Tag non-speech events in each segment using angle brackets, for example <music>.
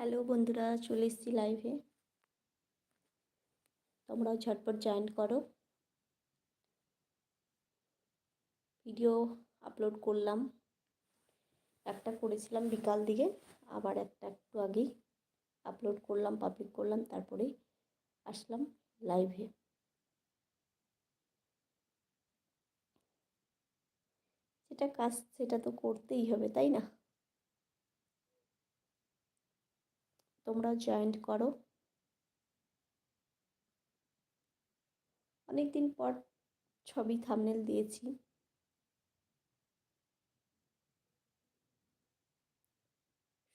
Hello বন্ধুরা, চলে এসেছি লাইভে তোমরাও ঝটপট জয়েন করো। ভিডিও আপলোড করলাম। একটা করেছিলাম বিকাল দিকে, আবার একটা একটু আগেই আপলোড করলাম পাবলিক করলাম, তারপরে আসলাম লাইভে যেটা কাজ, সেটা তো করতেই হবে, তাই না? তোমরাও জয়েন্ট করো। অনেক দিন পর ছবি থামনেল দিয়েছি।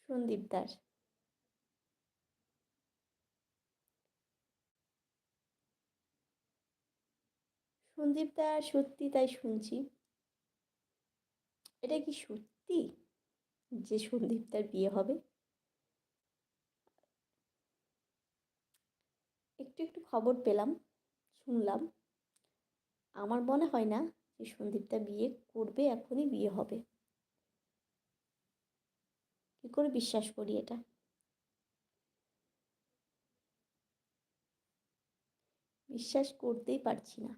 সন্দীপ দাস সন্দীপ দা সত্যি তাই শুনছি। এটা কি সত্যি যে সন্দীপ তার বিয়ে হবে? একটু একটু খবর পেলাম, শুনলাম। আমার মনে হয় না যে সন্দীপটা বিয়ে করবে, এখনই বিয়ে হবে। কী করে বিশ্বাস করি এটা? বিশ্বাস করতেই পারছি না।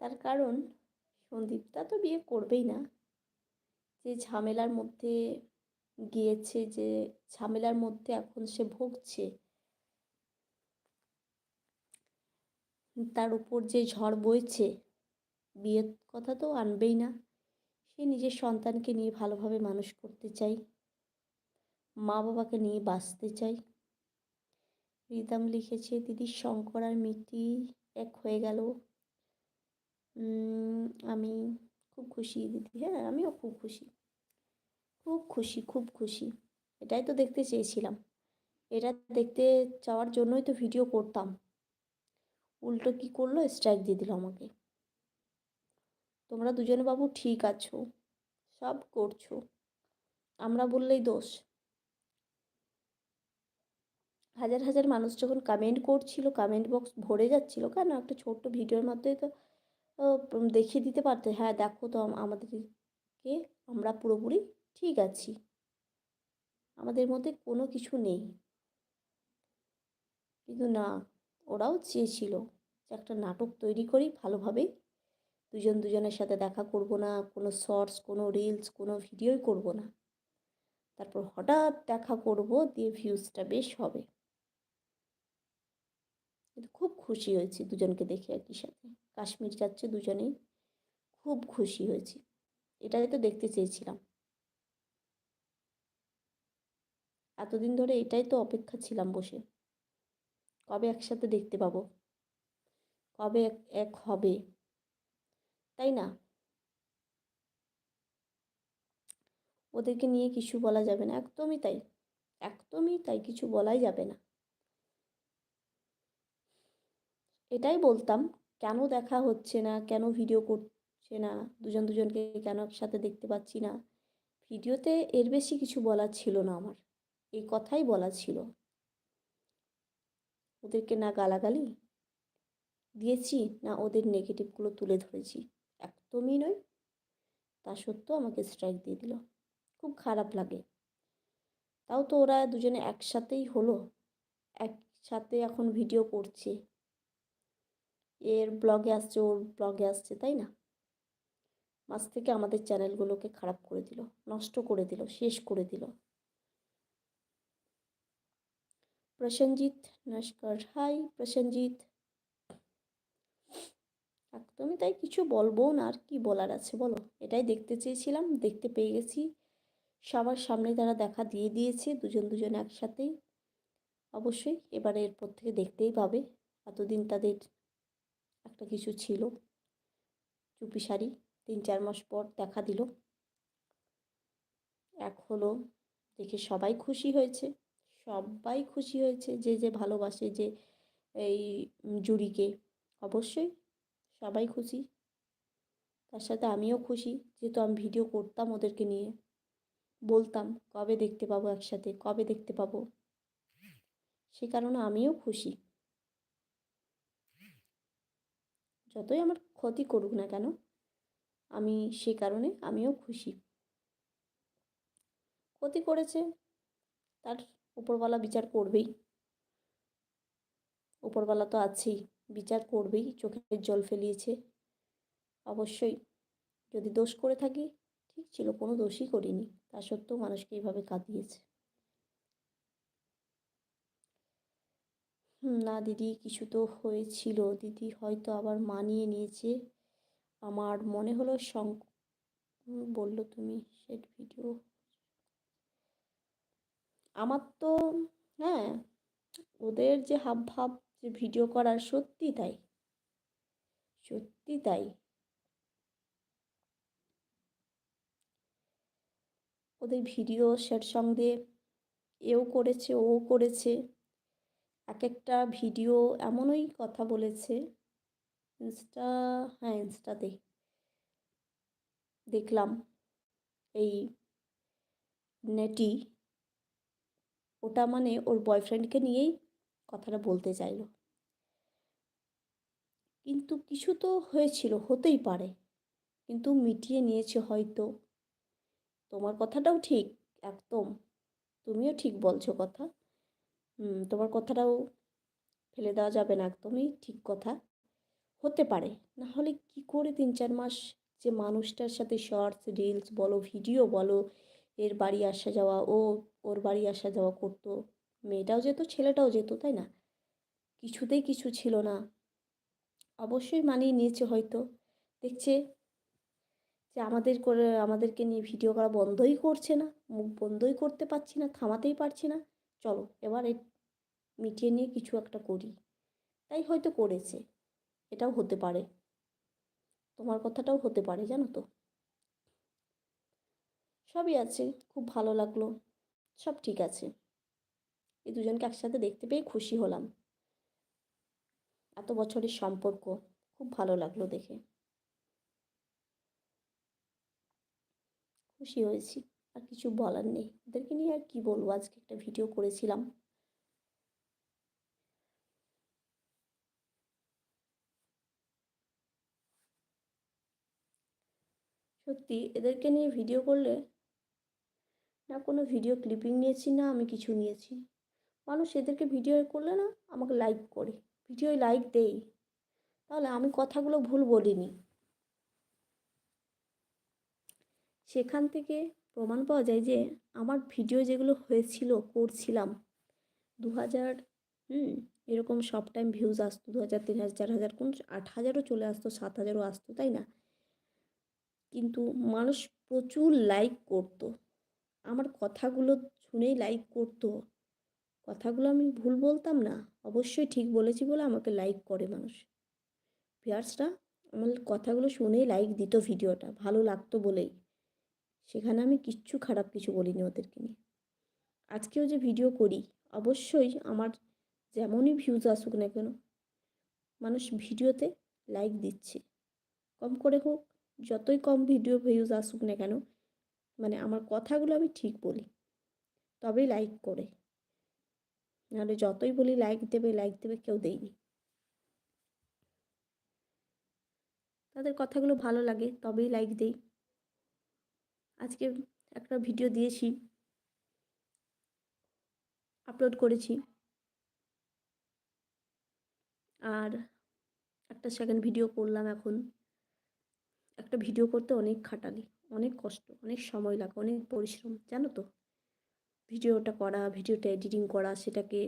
তার কারণ সন্দীপটা তো বিয়ে করবেই না। যে ঝামেলার মধ্যে গিয়েছে যে ঝামেলার মধ্যে এখন সে ভুগছে। তার উপর যে ঝড় বইছে, বিয়ের কথা তো আনবেই না। সে নিজের সন্তানকে নিয়ে ভালোভাবে মানুষ করতে চাই মা বাবাকে নিয়ে বাঁচতে চাই রিদাম লিখেছে দিদির শঙ্কর আর মিটি এক হয়ে গেল। আমি খুব খুশি, দিদি। হ্যাঁ আমিও খুব খুশি। খুব খুশি খুব খুশি। এটাই তো দেখতে চেয়েছিলাম। এটা দেখতে চাওয়ার জন্যই তো ভিডিও করতাম। উল্টো কি করল? স্ট্রাইক দিয়ে দিল আমাকে। তোমরা দুজনে বাবু ঠিক আছো। সব করছ। আমরা বললেই দোষ। হাজার হাজার মানুষ যখন কমেন্ট করছিল কমেন্ট বক্স ভরে যাচ্ছিল, কেন? একটা ছোট্ট ভিডিওর মাধ্যমে তো দেখিয়ে দিতে পারতে। হ্যাঁ দেখো তো, আমাদেরকে আমরা পুরোপুরি ঠিক আছি। আমাদের মধ্যে কোনো কিছু নেই। কিন্তু না, ওরাও চেয়েছিল যে একটা নাটক তৈরি করি ভালোভাবে। দুজন দুজনের সাথে দেখা করব না, কোনো শর্টস, কোনো রিলস, কোনো ভিডিওই করব না। তারপর হঠাৎ দেখা করব দিয়ে ভিউজটা বেশ হবে। কিন্তু খুব খুশি হয়েছি দুজনকে দেখে একই সাথে। কাশ্মীর যাচ্ছে দুজনেই। খুব খুশি হয়েছি। এটাই তো দেখতে চেয়েছিলাম। এতদিন ধরে এটাই তো অপেক্ষা ছিলাম বসে। কবে একসাথে দেখতে পাবো? কবে এক এক হবে? তাই না? ওদেরকে নিয়ে কিছু বলা যাবে না। একদমই তাই। একদমই তাই। কিছু বলাই যাবে না। এটাই বলতাম, কেন দেখা হচ্ছে না? কেন ভিডিও করছে না? দুজন দুজনকে কেন একসাথে দেখতে পাচ্ছি না? ভিডিওতে এর বেশি কিছু বলার ছিল না আমার। এই কথাই বলা ছিল। ওদেরকে না গালাগালি দিয়েছি, না ওদের নেগেটিভগুলো তুলে ধরেছি। একদমই নয়। তা সত্ত্বেও আমাকে স্ট্রাইক দিয়ে দিল। খুব খারাপ লাগে। তাও তো ওরা দুজনে একসাথেই হলো। একসাথে এখন ভিডিও করছে। এর ব্লগে আসছে, ওর ব্লগে আসছে, তাই না? মাঝ থেকে আমাদের চ্যানেলগুলোকে খারাপ করে দিল, নষ্ট করে দিল, শেষ করে দিল। প্রসেনজিৎ নমস্কার হাই, প্রসেনজিৎ। একদমই তাই কিছু বলব না, আর কি বলার আছে বলো? এটাই দেখতে চেয়েছিলাম, দেখতে পেয়ে গেছি। সবার সামনে তারা দেখা দিয়ে দিয়েছে, দুজন দুজন একসাথেই অবশ্যই এবারে এরপর থেকে দেখতেই পাবে, এতদিন তাদের একটা কিছু ছিল। চুপি শাড়ি, তিন চার মাস পর দেখা দিল। এক হলো দেখে সবাই খুশি হয়েছে। সবাই খুশি হয়েছে যে যে ভালোবাসে যে এই জুড়িকে। অবশ্যই সবাই খুশি। তার সাথে আমিও খুশি, যেহেতু আমি ভিডিও করতাম ওদেরকে নিয়ে। বলতাম, কবে দেখতে পাবো একসাথে? কবে দেখতে পাবো? সে কারণে আমিও খুশি। যতই আমার ক্ষতি করুক না কেন, আমি সে কারণে আমিও খুশি। ক্ষতি করেছে, তার উপরওয়ালা বিচার করবেই। উপরওয়ালা তো আছেই, বিচার করবেই, চোখের জল ফেলিয়েছে। অবশ্যই যদি দোষ করে থাকি, ঠিক ছিল, কোনো দোষই করিনি, তা সত্ত্বেও মানুষকে এইভাবে কাঁদিয়েছে। না দিদি, কিছু তো হয়েছিল। দিদি হয়তো আবার মানিয়ে নিয়েছে। আমার মনে হলো সং বলল তুমি সেট ভিডিও আমার তো হ্যাঁ ওদের যে হাব ভাব যে ভিডিও করার সত্যি তাই। সত্যি তাই। ওদের ভিডিও সেট সঙ্গে এও করেছে, ও করেছে। এক একটা ভিডিও এমনই কথা বলেছে। ইনস্টা হ্যাঁ ইনস্টাতে দেখলাম। এই নেটি ওটা মানে ওর বয়ফ্রেন্ডকে নিয়েই কথাটা বলতে চাইলো। কিন্তু কিছু তো হয়েছিল, হতেই পারে। কিন্তু মিটিয়ে নিয়েছে হয়তো। তোমার কথাটাও ঠিক, একদম। তুমিও ঠিক বলছো কথা। হুম, তোমার কথাটাও ফেলে দেওয়া যাবে না, একদমই ঠিক কথা। হতে পারে, না হলে কি করে তিন চার মাস যে মানুষটার সাথে শর্টস রিলস বলো ভিডিও বলো এর বাড়ি আসা যাওয়া, ও ওর বাড়ি আসা যাওয়া করতো। মেয়েটাও যেত, ছেলেটাও যেত, তাই না? কিছুতেই কিছু ছিল না। অবশ্যই মানিয়ে নিয়েছে হয়তো। দেখছে যে আমাদের করে, আমাদেরকে নিয়ে ভিডিও করা বন্ধই করছে না, মুখ বন্ধই করতে পারছি না, থামাতেই পারছি না। চলো, এবার মিটিয়ে নিয়ে কিছু একটা করি। তাই হয়তো করেছে। এটাও হতে পারে। তোমার কথাটাও হতে পারে, জানো তো? সবই আছে, খুব ভালো লাগল। সব ঠিক আছে। এই দুজনকে একসাথে দেখতে পেয়ে খুশি হলাম। এত বছরের সম্পর্ক, খুব ভালো লাগল দেখে। খুশি হয়েছি, আর কিছু বলার নেই। ওদেরকে নিয়ে আর কি বলব? আজকে একটা ভিডিও করেছিলাম। সত্যি, এদেরকে নিয়ে ভিডিও করলে না কোনো ভিডিও ক্লিপিং নিয়েছি না, আমি কিছু নিয়েছি। মানুষ এদেরকে ভিডিও করলে না, আমাকে লাইক করে। ভিডিওয় লাইক দেই। তাহলে আমি কথাগুলো ভুল বলিনি। সেখান থেকে প্রমাণ পাওয়া যায় যে, আমার ভিডিও যেগুলো হয়েছিল, করছিলাম দু হাজার হুম, এরকম সব টাইম ভিউজ আসতো দু হাজার তিন হাজার চার হাজার কোন আট হাজারও চলে আসতো সাত হাজারও আসতো, তাই না? কিন্তু মানুষ প্রচুর লাইক করতো। আমার কথাগুলো শুনেই লাইক করতো। কথাগুলো আমি ভুল বলতাম না, অবশ্যই ঠিক বলেছি বলে আমাকে লাইক করে মানুষ। ভিয়ার্সরা আমার কথাগুলো শুনেই লাইক দিত ভিডিওটা, ভালো লাগতো বলেই। সেখানে আমি কিচ্ছু খারাপ কিছু বলিনি ওদেরকে নিয়ে। আজকেও যে ভিডিও করি, অবশ্যই আমার যেমনই ভিউজ আসুক না কেন, মানুষ ভিডিওতে লাইক দিচ্ছে। কম করে হোক, যতই কম ভিডিও ভিউজ আসুক না কেন মানে আমার কথাগুলো আমি ঠিক বলি। তবেই লাইক করে। নাহলে যতই বলি লাইক দেবে লাইক দেবে কেউ দেয়নি। তাদের কথাগুলো ভালো লাগে, তবেই লাইক দেই। আজকে একটা ভিডিও দিয়েছি। আপলোড করেছি। আর একটা সেকেন্ড ভিডিও করলাম এখন। একটা ভিডিও করতে অনেক খাটালি। অনেক কষ্ট, অনেক সময় লাগে, অনেক পরিশ্রম, জানো তো? ভিডিওটা করা, ভিডিওটা এডিটিং করা, সেটাকে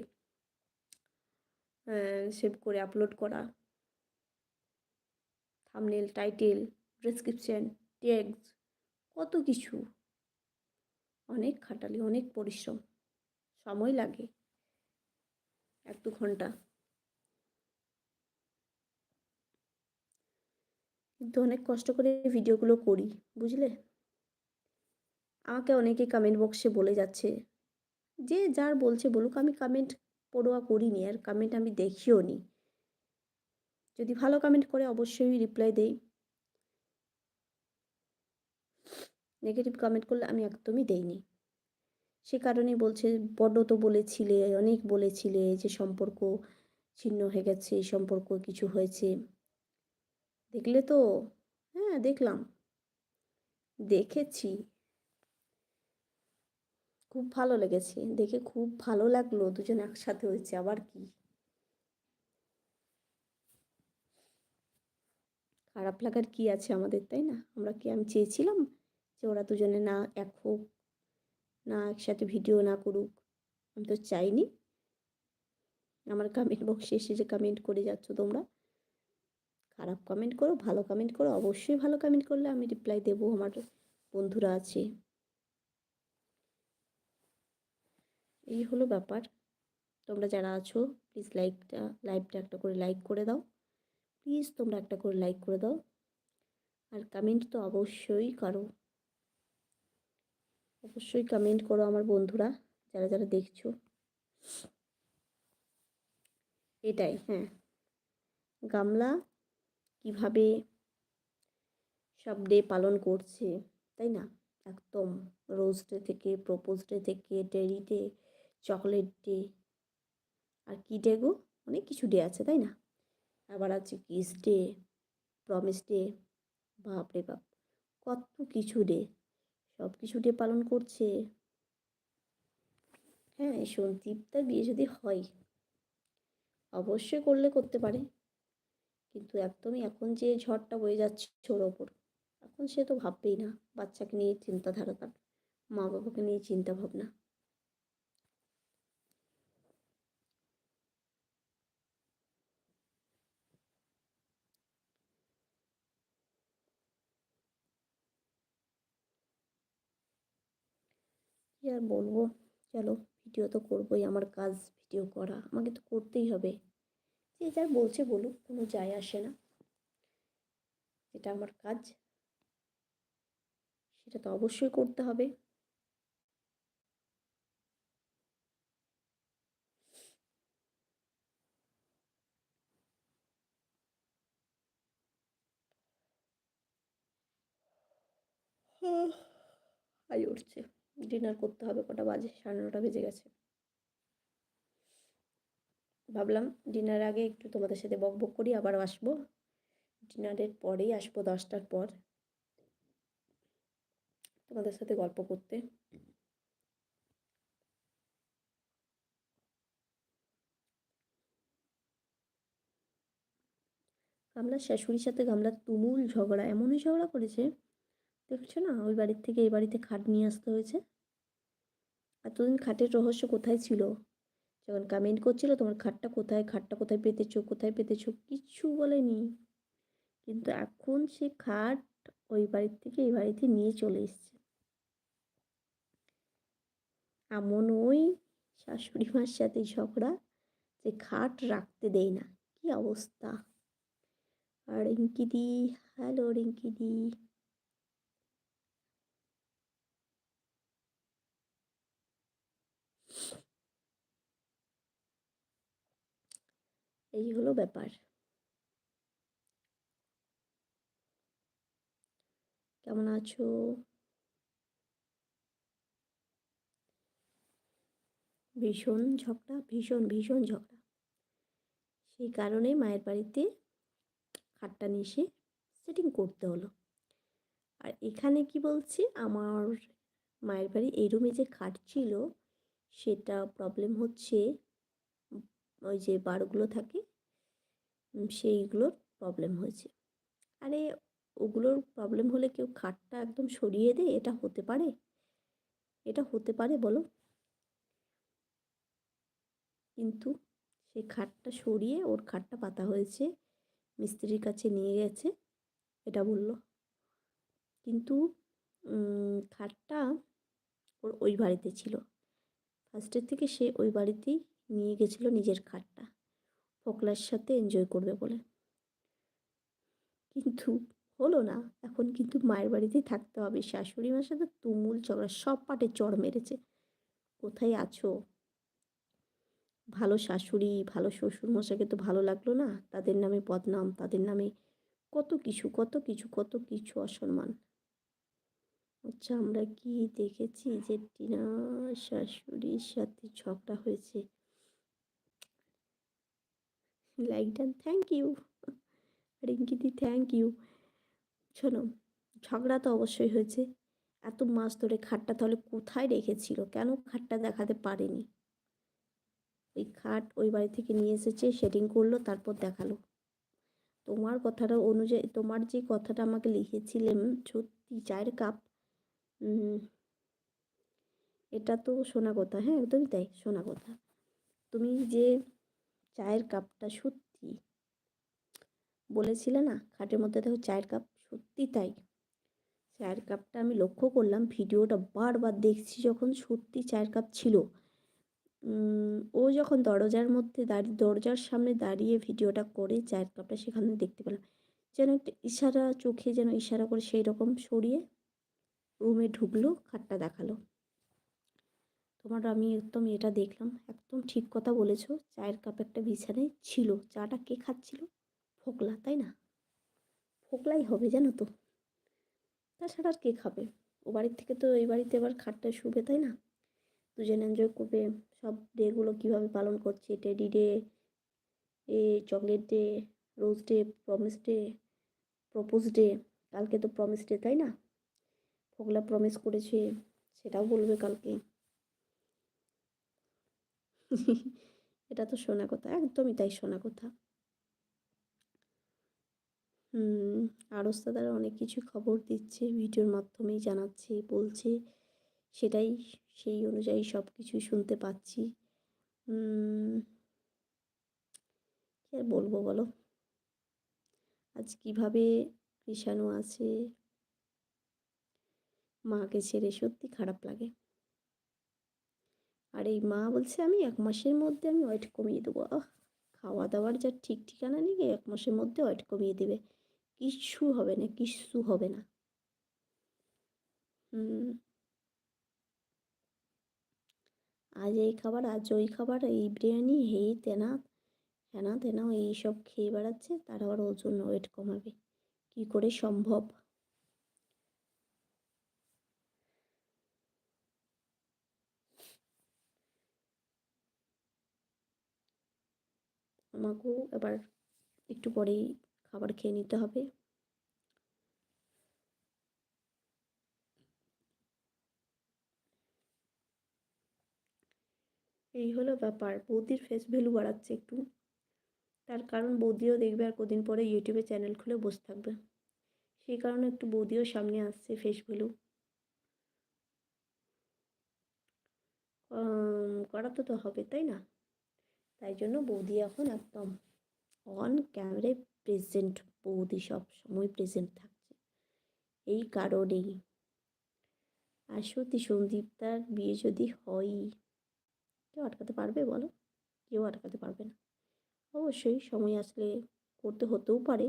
সেভ করে আপলোড করা। থামনেল টাইটেল ডেসক্রিপশন ট্যাগস কত কিছু। অনেক খাটালি, অনেক পরিশ্রম। সময় লাগে। এক দু ঘণ্টা। কিন্তু অনেক কষ্ট করে ভিডিওগুলো করি, বুঝলে? আমাকে অনেকে কমেন্ট বক্সে বলে যাচ্ছে, যে যার বলছে বলুক, আমি কমেন্ট পড়োয়া করিনি আর কমেন্ট আমি দেখিও নি। যদি ভালো কমেন্ট করে অবশ্যই রিপ্লাই দেই। নেগেটিভ কমেন্ট করলে আমি একদমই দেইনি। সে কারণে বলছে বড্ড তো বলেছিলে, অনেক বলেছিলে যে সম্পর্ক ছিন্ন হয়ে গেছে, সম্পর্ক কিছু হয়েছে। দেখলে তো হ্যাঁ দেখলাম। দেখেছি। খুব ভালো লেগেছে। দেখে খুব ভালো লাগল, দুজন একসাথে হয়েছে, আবার কি? খারাপ লাগার কি আছে আমাদের, তাই না? আমরা কি, আমি চেয়েছিলাম যে ওরা দুজনে না এক হোক, না একসাথে ভিডিও না করুক। আমি তো চাইনি। আমার কমেন্ট বক্সে এসে যে কমেন্ট করে যাচ্ছ তোমরা খারাপ কমেন্ট করো, ভালো কমেন্ট করো, অবশ্যই ভালো কমেন্ট করলে আমি রিপ্লাই দেবো, আমার বন্ধুরা আছে। এই হলো ব্যাপার। তোমরা যারা আছো প্লিজ লাইকটা লাইভটা একটা করে লাইক করে দাও। প্লিজ তোমরা একটা করে লাইক করে দাও। আর কমেন্ট তো অবশ্যই করো। অবশ্যই কমেন্ট করো আমার বন্ধুরা, যারা যারা দেখছ। এটাই হ্যাঁ। গামলা কীভাবে সব ডে পালন করছে, তাই না? একদম রোজ ডে থেকে প্রপোজ ডে থেকে ডেরি ডে চকলেট ডে আর কী ডে গো? অনেক কিছু ডে আছে, তাই না? আবার আছে কিস ডে প্রমিস ডে বাপরে বাপ, কত কিছু ডে সব কিছু ডে পালন করছে। হ্যাঁ এই সন্দীপটার বিয়ে যদি হয়, অবশ্যই করলে করতে পারে। কিন্তু একদমই এখন যে ঝড়টা বয়ে যাচ্ছে ওর ওপর, এখন সে তো ভাববেই না বাচ্চাকে নিয়ে চিন্তাধারা তার মা বাবাকে নিয়ে চিন্তা ভাবনা আর বলব? চলো, ভিডিও তো করবোই, আমার কাজ ভিডিও করা, আমাকে তো করতেই হবে। যে যার বলছে বলুক, কোনো যায় আসে না। এটা আমার কাজ। সেটা তো অবশ্যই করতে হবে। হাই উঠছে। ডিনার করতে হবে কটা বাজে? সাড়ে নটা বেজে গেছে। ভাবলাম ডিনার আগে একটু তোমাদের সাথে বক বক করি আবার আসব। ডিনারের পরেই আসব দশটার পর। তোমাদের সাথে গল্প করতে। গামলার শাশুড়ির সাথে গামলার তুমুল ঝগড়া, এমনই ঝগড়া করেছে, দেখছ না? ওই বাড়ির থেকে এই বাড়িতে খাট নিয়ে আসতে হয়েছে। এতদিন খাটের রহস্য কোথায় ছিল? যখন কমেন্ট করছিল, তোমার খাটটা কোথায়? খাটটা কোথায় পেতেছো? কোথায় পেতেছো? কিচ্ছু বলেনি। কিন্তু এখন সে খাট ওই বাড়ির থেকে এই বাড়িতে নিয়ে চলে এসছে। এমন ওই শাশুড়ি মার সাথে ঝগড়া যে খাট রাখতে দেয় না। কি অবস্থা? আর রিঙ্কিদি হ্যালো রিঙ্কিদি এই হলো ব্যাপার। কেমন আছো? ভীষণ ঝগড়া, ভীষণ ভীষণ ঝগড়া। সেই কারণে মায়ের বাড়িতে খাটটা নিয়ে এসে সেটিং করতে হলো। আর এখানে কি বলছি, আমার মায়ের বাড়ি এই রুমে যে খাট ছিল, সেটা প্রবলেম হচ্ছে ওই যে বারগুলো থাকে সেইগুলোর প্রবলেম হয়েছে। আরে, ওগুলোর প্রবলেম হলে কেউ খাটটা একদম সরিয়ে দেয় এটা হতে পারে? এটা হতে পারে বলো। কিন্তু সেই খাটটা সরিয়ে ওর খাটটা পাতা হয়েছে, মিস্ত্রির কাছে নিয়ে গেছে, এটা বলল। কিন্তু খাটটা ওর ওই বাড়িতে ছিল। ফার্স্টের থেকে সে ওই বাড়িতেই নিয়ে গেছিল নিজের খাটটা ফোকলার সাথে এনজয় করবে বলে। কিন্তু হলো না। এখন কিন্তু মায়ের বাড়িতেই থাকতে হবে। শাশুড়ি মার সাথে তুমুল ঝগড়া। সব পাটে চড় মেরেছে। কোথায় আছো? ভালো শাশুড়ি, ভালো শ্বশুর মশাকে তো ভালো লাগল না। তাদের নামে বদনাম, তাদের নামে কত কিছু কত কিছু কত কিছু অসম্মান। আচ্ছা আমরা কি দেখেছি যে টিনা শাশুড়ির সাথে ঝগড়া হয়েছে? লাইক ডান থ্যাংক ইউ রিঙ্কিদি থ্যাংক ইউ শোনো, ঝগড়া তো অবশ্যই হয়েছে। এত মাস ধরে খাটটা তাহলে কোথায় রেখেছিল? কেন খাটটা দেখাতে পারেনি? ওই খাট ওই বাড়ি থেকে নিয়ে এসেছে, সেটিং করল, তারপর দেখাল। তোমার কথাটা অনুযায়ী, তোমার যে কথাটা আমাকে লিখেছিলেন সত্যি চায়ের কাপ এটা তো শোনা কথা হ্যাঁ একদমই তাই শোনা কথা। তুমি যে চায়ের কাপটা সত্যি বলেছিলে না? খাটের মধ্যে দেখো চায়ের কাপ সত্যি তাই। চায়ের কাপটা আমি লক্ষ্য করলাম, ভিডিওটা বারবার দেখছি যখন সত্যি চায়ের কাপ ছিল। ও যখন দরজার মধ্যে দাঁড়িয়ে, দরজার সামনে দাঁড়িয়ে ভিডিওটা করে চায়ের কাপটা সেখানে দেখতে পেলাম। যেন একটা ইশারা চোখে যেন ইশারা করে সেই রকম সরিয়ে রুমে ঢুকলো, খাটটা দেখাল। তোমার আমি একদম এটা দেখলাম, একদম ঠিক কথা বলেছ। চায়ের কাপ একটা বিছানায় ছিল, চাটা কে খাচ্ছিল? ফোকলা, তাই না? ফোকলাই হবে, জানো তো। তাছাড়া আর কে খাবে? ও বাড়ির থেকে তো এই বাড়িতে এবার খাটটা শুবে, তাই না? দুজন এনজয় করবে, সব ডেগুলো কীভাবে পালন করছে? টেডি ডে এ chocolate day rose day promise day propose day কালকে তো প্রমিস ডে তাই না? ফোকলা প্রমিস করেছে, সেটাও বলবে কালকে। <laughs> এটা তো শোনা কথা, একদমই তাই শোনা কথা। হুম আরস দাদারা অনেক কিছু খবর দিচ্ছে, ভিডিওর মাধ্যমেই জানাচ্ছে, বলছে, সেটাই, সেই অনুযায়ী সব কিছুই শুনতে পাচ্ছি। কী আর বলব বলো? আজ কীভাবে কৃষাণু আছে? মাকে ছেড়ে সত্যি খারাপ লাগে। আর এই মা বলছে, আমি এক মাসের মধ্যে আমি ওয়েট কমিয়ে দেবো। খাওয়া দাওয়ার যা ঠিক ঠিকানা নেই, এক মাসের মধ্যে ওয়েট কমিয়ে দেবে। কিচ্ছু হবে না, কিচ্ছু হবে না। হুম। আজ এই খাবার, আজ ওই খাবার, এই বিরিয়ানি, এই তেনা হেনা তেনা এইসব খেয়ে বেড়াচ্ছে, তার আবার ওজন ওয়েট কমাবে। কি করে সম্ভব? আমাকেও এবার একটু পরেই খাবার খেয়ে নিতে হবে। এই হলো ব্যাপার, বৌদির ফেস ভ্যালু বাড়াচ্ছে একটু। তার কারণ বৌদিও দেখবে আর কদিন পরে ইউটিউবে চ্যানেল খুলে বসে থাকবে। সেই কারণে একটু বৌদিও সামনে আসছে ফেস ভ্যালু করা তো তো হবে, তাই না? তাই জন্য বৌদি এখন একদম অন ক্যামেরায় প্রেজেন্ট বৌদি সব সময় প্রেজেন্ট থাকছে। এই কারণেই। আর সত্যি সন্দীপদার বিয়ে যদি হয়, কেউ আটকাতে পারবে বলো? কেউ আটকাতে পারবে না। অবশ্যই সময় আসলে করতে হতেও পারে।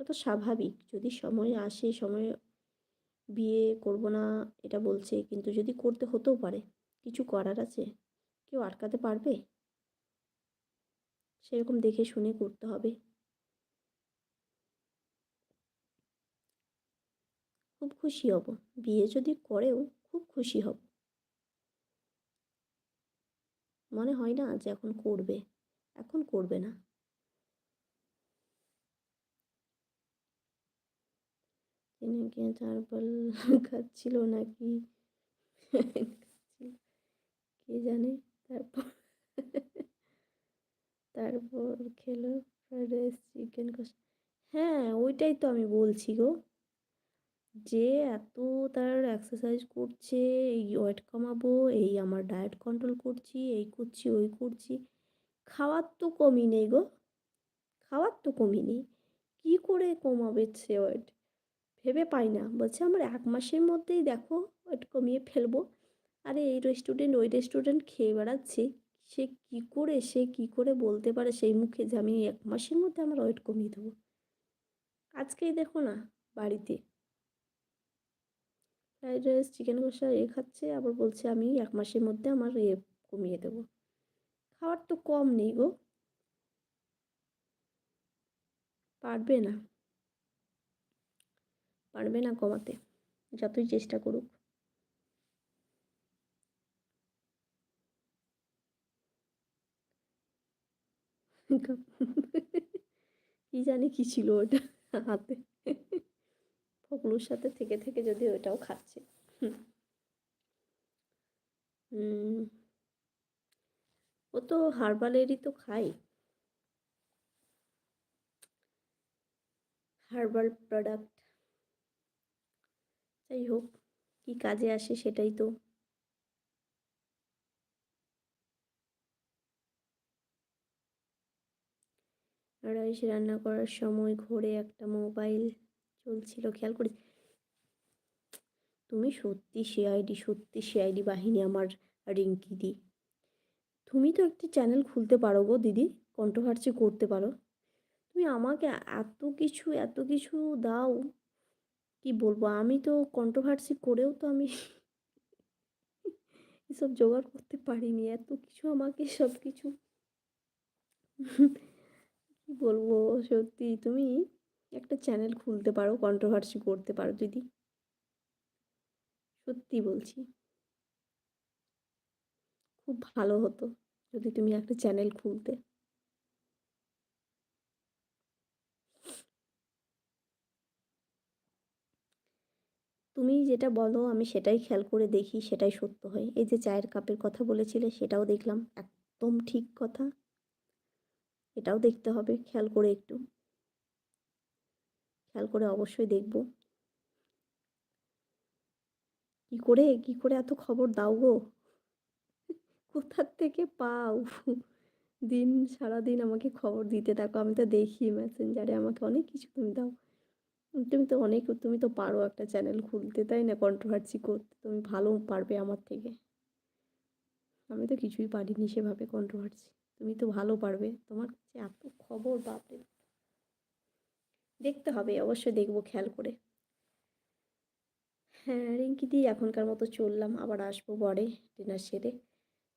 এটা তো স্বাভাবিক। যদি সময় আসে, সময় বিয়ে করব না, এটা বলছে, কিন্তু যদি করতে হতেও পারে, কিছু করার আছে, কেউ আটকাতে পারবে? সেরকম দেখে শুনে করতে হবে। খুব খুশি হব। বিয়ে যদি করেও খুব খুশি হব। মনে হয় না যে এখন করবে। এখন করবে না। তিনি কি তারপর খাচ্ছিল নাকি? কে জানে? তারপর তারপর খেলো ফ্রাইড রাইস চিকেন কষা। হ্যাঁ ওইটাই তো আমি বলছি গো। যে এত তার এক্সারসাইজ করছে, এই ওয়েট কমাবো, এই আমার ডায়েট কন্ট্রোল করছি, এই করছি, ওই করছি। খাওয়ার তো কমই নেই গো। খাওয়ার তো কমই নেই। কী করে কমাবে সে ওয়েট ভেবে পাই না। বলছে, আমার এক মাসের মধ্যেই দেখো ওয়েট কমিয়ে ফেলব। আরে, এই রেস্টুরেন্ট ওই রেস্টুরেন্ট খেয়ে বেড়াচ্ছে। সে কী করে, সে কী করে বলতে পারে সেই মুখে যে আমি এক মাসের মধ্যে আমার ওয়েট কমিয়ে দেবো? আজকেই দেখো না, বাড়িতে। ফ্রাইড রাইস, চিকেন কষা, এ খাচ্ছে, আবার বলছে আমি এক মাসের মধ্যে আমার এ কমিয়ে দেবো। খাওয়ার তো কম নেই গো। পারবে না। পারবে না কমাতে, যতই চেষ্টা করুক। কি জানি কি ছিল ওটা হাতে। আলুর সাথে থেকে থেকে যদি ওটাও খাচ্ছে। ও তো হার্বালেরই তো খায়। হার্বাল প্রোডাক্ট যাই হোক, কি কাজে আসে সেটাই তো। রাইস রান্না করার সময় ঘোরে একটা মোবাইল চলছিল, খেয়াল করি তুমি সত্যি সে সিআইডি সত্যি সিআইডি বাহিনী আমার রিঙ্কি দি। তুমি তো একটি চ্যানেল খুলতে পারো গো দিদি কন্ট্রোভার্সি করতে পারো। তুমি আমাকে এত কিছু এত কিছু দাও, কি বলব? আমি তো কন্ট্রোভার্সি করেও তো আমি এসব জোগাড় করতে পারিনি। এত কিছু আমাকে সব কিছু কি বলব? সত্যি তুমি একটা চ্যানেল খুলতে পারো কন্ট্রোভার্সি করতে পারো দিদি সত্যি বলছি। খুব ভালো হতো যদি তুমি একটা চ্যানেল খুলতে। তুমি যেটা বলো, আমি সেটাই খেয়াল করে দেখি, সেটাই সত্য হয়। এই যে চায়ের কাপের কথা বলেছিলে, সেটাও দেখলাম। একদম ঠিক কথা। এটাও দেখতে হবে, খেয়াল করে একটু। খেয়াল করে অবশ্যই দেখব। কি করে কি করে এত খবর দাও গো? কোথার থেকে পাও? দিন সারা দিন আমাকে খবর দিতে থাকো, আমি তো দেখি মেসেঞ্জারে আমাকে অনেক কিছু তুমি দাও। তুমি তো অনেক, তুমি তো পারো একটা চ্যানেল খুলতে, তাই না? কন্ট্রোভার্সি করতে, তুমি ভালো পারবে আমার থেকে। আমি তো কিছুই পারিনি সেভাবে কন্ট্রোভার্সি। তুমি তো ভালো পারবে। তোমার কাছে এত খবর, বাপরে। দেখতে হবে, অবশ্যই দেখব, খেয়াল করে। হ্যাঁ রিঙ্কিদি, এখনকার মতো চললাম, আবার আসব পরে ডিনার সেরে।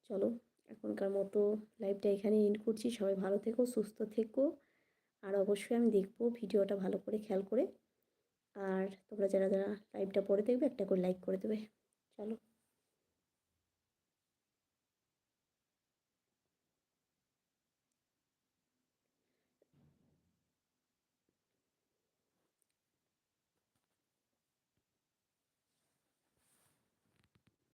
চলো, এখনকার মতো লাইভটা এখানে এন্ড করছি। সবাই ভালো থেকো, সুস্থ থেকো। আর অবশ্যই আমি দেখব ভিডিওটা ভালো করে, খেয়াল করে। আর তোমরা যারা যারা লাইভটা পরে দেখবে, একটা করে লাইক করে দেবে। চলো।